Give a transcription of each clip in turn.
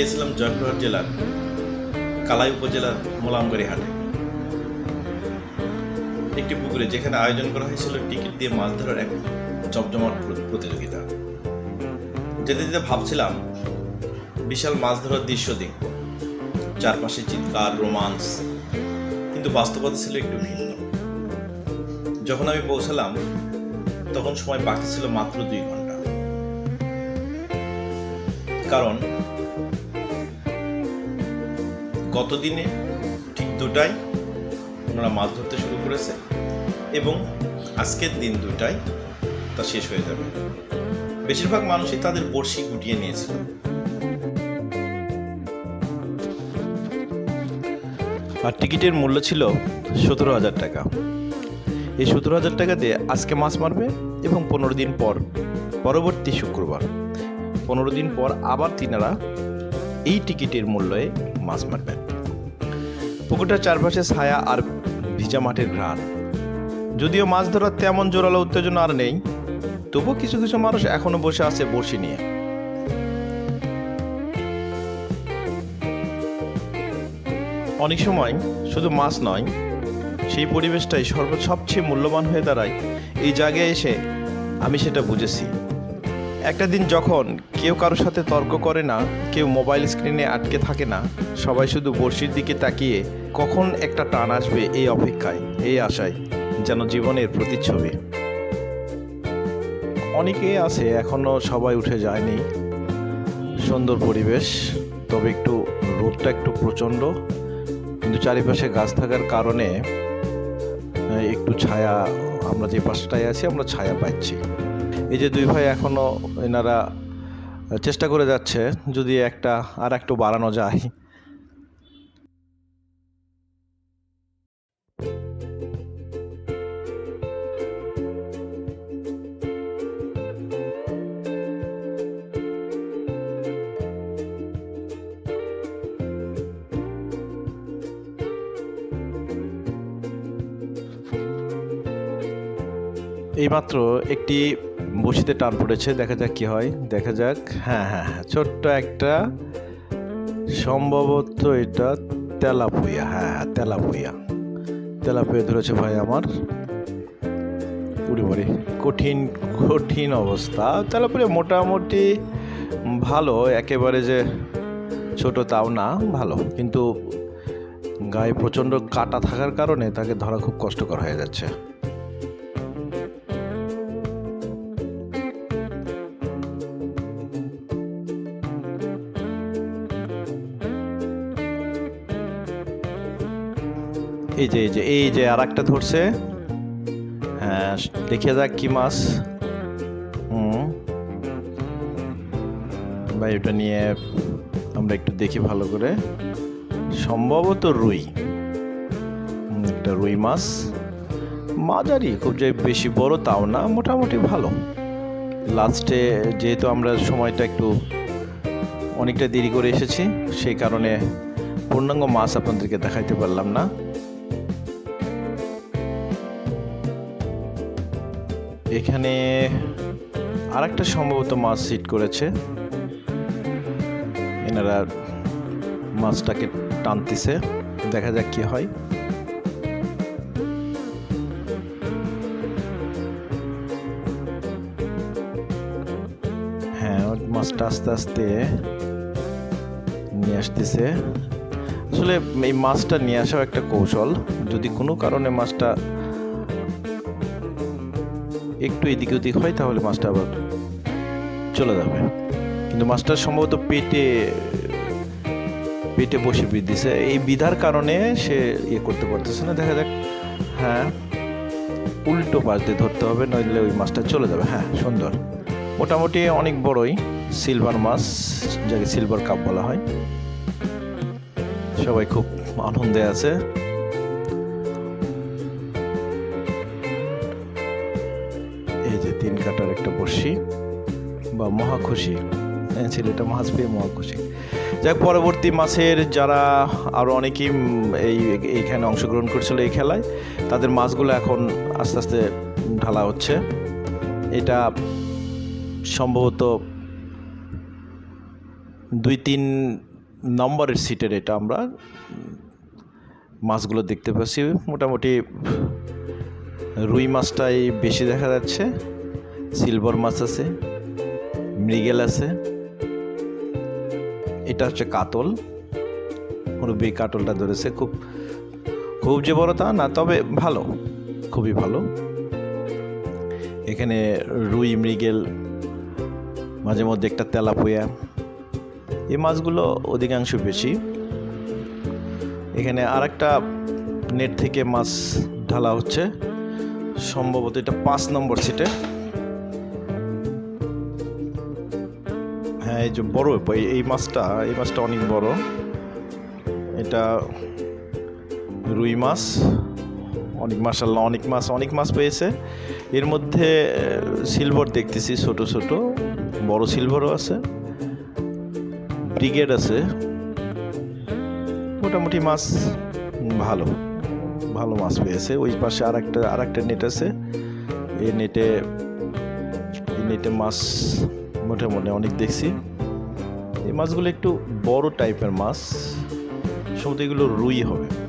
গিয়েছিলাম জয়পুরহাট জেলার কালাই উপজেলার মোলামগাড়ি হাটে। একটি পুকুরে যেখানে আয়োজন করা হয়েছিল টিকিট দিয়ে মাছ ধরার এক জমজমাট প্রতিযোগিতা। যেতে যেতে ভাবছিলাম, বিশাল মাছ ধরার দৃশ্য দেখব। চারপাশে চিৎকার, রোমান্স, কিন্তু বাস্তবতা ছিল একটু ভিন্ন। যখন আমি পৌঁছালাম, তখন সময় বাকি ছিল মাত্র দুই ঘণ্টা। কারণ গতদিনে ঠিক দুটায় ওনারা মাছ ধরতে শুরু করেছে এবং আজকের দিন দুটায় তা শেষ হয়ে যাবে। বেশিরভাগ মানুষই তাদের বড়শি গুটিয়ে নিয়েছিল। আর টিকিটের মূল্য ছিল সতেরো হাজার টাকা। এই সতেরো হাজার টাকা দিয়ে আজকে মাছ মারবে এবং পনেরো দিন পর, পরবর্তী শুক্রবার, পনেরো দিন পর আবার তিনারা এই টিকিটের মূল্যে মাছ মারবেন। পুকুরটার চারপাশে ছায়া আর ভিজা মাঠের ঘ্রাণ। যদিও মাছ ধরার তেমন জোরালো উত্তেজনা আর নেই, তবুও কিছু কিছু মানুষ এখনও বসে আছে বড়শি নিয়ে। অনেক সময় শুধু মাছ নয়, সেই পরিবেশটাই সর্ব সবচেয়ে মূল্যবান হয়ে দাঁড়ায়। এই জায়গায় এসে আমি সেটা বুঝেছি। একটা দিন যখন কেউ কারোর সাথে তর্ক করে না, কেউ মোবাইল স্ক্রিনে আটকে থাকে না, সবাই শুধু বড়শির দিকে তাকিয়ে কখন একটা টান আসবে এই অপেক্ষায়, এই আশায় যেন জীবনের প্রতিচ্ছবি। অনেকেই আছে এখনও সবাই উঠে যায়নি। সুন্দর পরিবেশ, তবে একটু রোদটা একটু প্রচণ্ড। কিন্তু চারিপাশে গাছ থাকার কারণে একটু ছায়া, আমরা যে পাশটায় আছি, আমরা ছায়া পাচ্ছি। এই যে দুই ভাই এখনও এনারা চেষ্টা করে যাচ্ছে যদি একটা আর একটু বাড়ানো যায়। এইমাত্র একটি বসিতে টান পড়েছে, দেখা যাক কি হয়, দেখা যাক। হ্যাঁ হ্যাঁ হ্যাঁ ছোট্ট একটা, সম্ভবত এটা তেলাপুয়া হ্যাঁ হ্যাঁ তেলাপুয়া। তেলাপুয়া ধরেছে ভাই আমার। উড়ে কঠিন কঠিন অবস্থা। তেলাপুয়া মোটামুটি ভালো, একেবারে যে ছোট তাও না, ভালো। কিন্তু গায়ে প্রচণ্ড কাটা থাকার কারণে তাকে ধরা খুব কষ্টকর হয়ে যাচ্ছে। এই যে এই যে এই যে আর একটা ধরছে। হ্যাঁ দেখে যাক কি মাছ। হুম। ভাই, ওটা নিয়ে আমরা একটু দেখি ভালো করে। সম্ভবত রুই। একটা রুই মাছ। মাঝারি, খুব যে বেশি বড় তাও না, মোটামুটি ভালো। লাস্টে যেহেতু আমরা সময়টা একটু অনেকটা দেরি করে এসেছি, সেই কারণে পূর্ণাঙ্গ মাছ আপনাদেরকে দেখাইতে পারলাম না। এখানে আর একটা সম্ভবত মাছ হিট করেছে। এনারা মাছটাকে টানতেছে। দেখা যাক কি হয়। হ্যাঁ মাছটা আস্তে আস্তে নিয়ে আসতেছে। আসলে এই মাছটা নিয়ে আসাও একটা কৌশল। যদি কোনো কারণে মাছটা একটু এদিক ওদিক হয়, তাহলে মাছটা আবার চলে যাবে। কিন্তু মাছটা সম্ভবত পেটে পেটে বসে দিছে এই বিধার কারণে সে ইয়ে করতে পারতেছে না। দেখা যাক। হ্যাঁ উল্টো পাশ দিয়ে ধরতে হবে, নইলে ওই মাছটা চলে যাবে। হ্যাঁ সুন্দর। মোটামুটি অনেক বড়ই সিলভার মাছ, যাকে সিলভার কাপ বলা হয়। সবাই খুব আনন্দে আছে। তিন কাটার একটা বড়শি বা মহা খুশি হ্যাঁ, ছেলেটা মাছ পেয়ে মহা খুশি যাক পরবর্তী মাছের যারা আরও অনেকেই এই এইখানে অংশগ্রহণ করছিল এই খেলায় তাদের মাছগুলো এখন আস্তে আস্তে ঢালা হচ্ছে। এটা সম্ভবত দুই তিন নম্বরের সিটের এটা আমরা মাছগুলো দেখতে পাচ্ছি। মোটামুটি রুই মাছটাই বেশি দেখা যাচ্ছে। সিলভার মাছ আছে, মৃগেল আছে, এটা হচ্ছে কাতল, মুরব্বী কাতলটা ধরেছে, খুব খুব যে বড় তা না, তবে ভালো, খুবই ভালো। এখানে রুই, মৃগেল, মাঝে মধ্যে একটা তেলাপুয়া, এই মাছগুলো অধিকাংশ বেশি। এখানে আর একটা নেট থেকে মাছ ঢালা হচ্ছে, সম্ভবত এটা পাঁচ নম্বর সিটে এই যে বড়, এই- মাছটা, এই মাছটা অনেক বড়। এটা রুই মাছ, অনেক মাসাল্লাহ অনেক মাছ অনেক মাছ পেয়েছে। এর মধ্যে সিলভার দেখতেছি, ছোট ছোট, বড় সিলভারও আছে। ব্রিগেড আছে। মোটামুটি মাছ ভালো ভালো মাছ পেয়েছে। ওই পাশে আর একটা আর একটা নেট আছে। এই নেটে এই নেটে মাছ মোটামুটি অনেক দেখছি। এই মাছগুলো একটু বড় টাইপের মাছ। সম্ভবত এগুলো রুই হবে।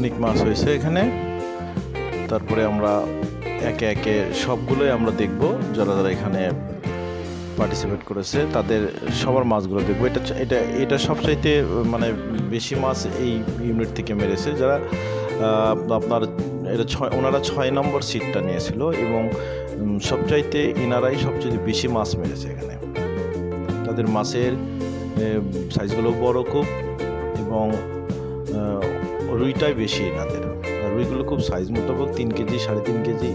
অনেক মাছ হয়েছে এখানে। তারপরে আমরা একে একে সবগুলোই আমরা দেখব, যারা যারা এখানে পার্টিসিপেট করেছে। তাদের সবার মাছগুলো দেখব। এটা এটা এটা সবচাইতে মানে বেশি মাছ এই ইউনিট থেকে মেরেছে। যারা আপনার, এটা ছয়, ওনারা ছয় নম্বর সিটটা নিয়েছিল এবং সবচাইতে এনারাই সবচেয়ে বেশি মাছ মেরেছে এখানে। তাদের মাছের সাইজগুলো বড় খুব এবং রুইটাই বেশি এনাদের রুইগুলো খুব সাইজ মোতাবেক তিন কেজি, সাড়ে তিন কেজি,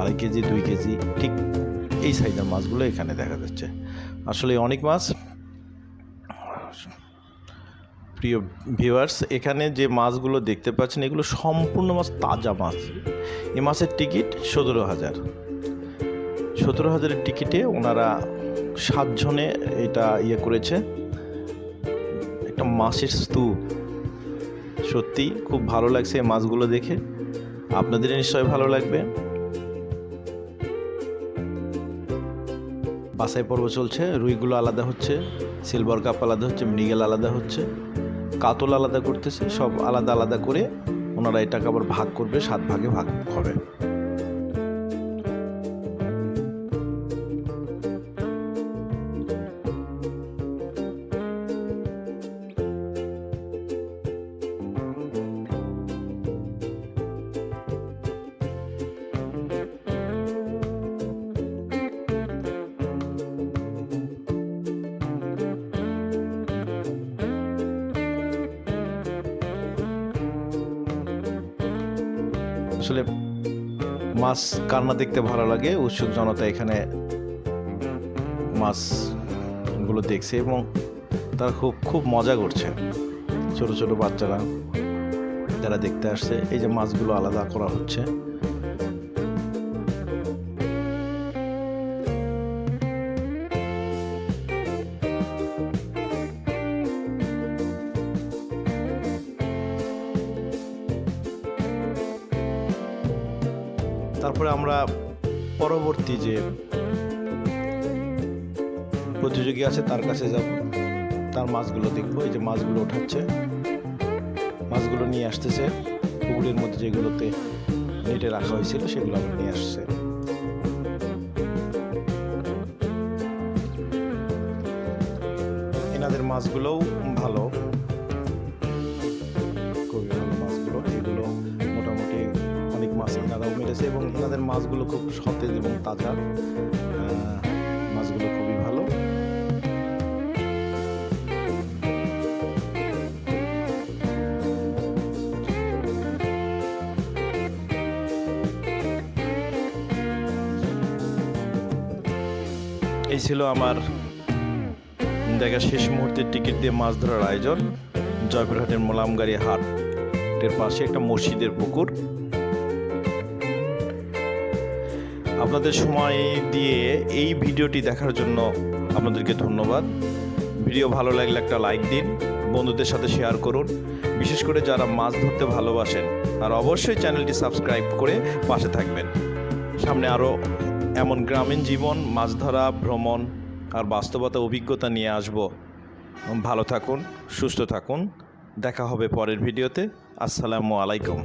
আড়াই কেজি, দুই কেজি, ঠিক এই সাইজের মাছগুলো এখানে দেখা যাচ্ছে। আসলে অনেক মাছ, প্রিয় ভিউয়ার্স এখানে যে মাছগুলো দেখতে পাচ্ছেন, এগুলো সম্পূর্ণ মাছ, তাজা মাছ। এই মাছের টিকিট সতেরো হাজার। সতেরো হাজারের টিকিটে ওনারা সাতজনে এটা ইয়ে করেছে, একটা মাছের স্তূপ সত্যি খুব ভালো লাগছে এই মাছগুলো দেখে। আপনাদের নিশ্চয়ই ভালো লাগবে। বাসাই পর্ব চলছে, রুইগুলো আলাদা হচ্ছে সিলভার কাপ আলাদা হচ্ছে মৃগেল আলাদা হচ্ছে, কাতল আলাদা করতেছে, সব আলাদা আলাদা করে ওনারা এটাকে আবার ভাগ করবে, সাত ভাগে ভাগ হবে। আসলে মাছ কান্না দেখতে ভালো লাগে। উৎসুক জনতা এখানে মাছগুলো দেখছে এবং তারা খুব খুব মজা করছে। ছোট ছোট বাচ্চারা, যারা দেখতে আসছে, এই যে মাছগুলো আলাদা করা হচ্ছে। তারপরে আমরা পরবর্তী যে প্রতিযোগী আছে, তার কাছে যাব। তার মাছগুলো দেখব। এই যে মাছগুলো ওঠাচ্ছে মাছগুলো নিয়ে আসতেছে। পুকুরের মধ্যে যেগুলোতে নেটে রাখা হয়েছিল, সেগুলো আবার নিয়ে আসছে। এনাদের মাছগুলোও ভালো। মেরেছে এবং এনাদের মাছগুলো খুব সতেজ এবং তাজা। মাছগুলো খুবই ভালো। এই ছিল আমার দেখা শেষ মুহূর্তে টিকিট দিয়ে মাছ ধরার আয়োজন। জয়পুরহাটের মোলামগাড়ি হাটের পাশে একটা মসজিদের পুকুর। আপনাদের সময় দিয়ে এই ভিডিওটি দেখার জন্য আপনাদেরকে ধন্যবাদ। ভিডিও ভালো লাগলে একটা লাইক দিন, বন্ধুদের সাথে শেয়ার করুন। বিশেষ করে যারা মাছ ধরতে ভালোবাসেন আর অবশ্যই চ্যানেলটি সাবস্ক্রাইব করে পাশে থাকবেন। সামনে আরও এমন গ্রামীণ জীবন, মাছ ধরা, ভ্রমণ আর বাস্তবতা, অভিজ্ঞতা নিয়ে আসব। ভালো থাকুন, সুস্থ থাকুন। দেখা হবে পরের ভিডিওতে। আসসালামু আলাইকুম।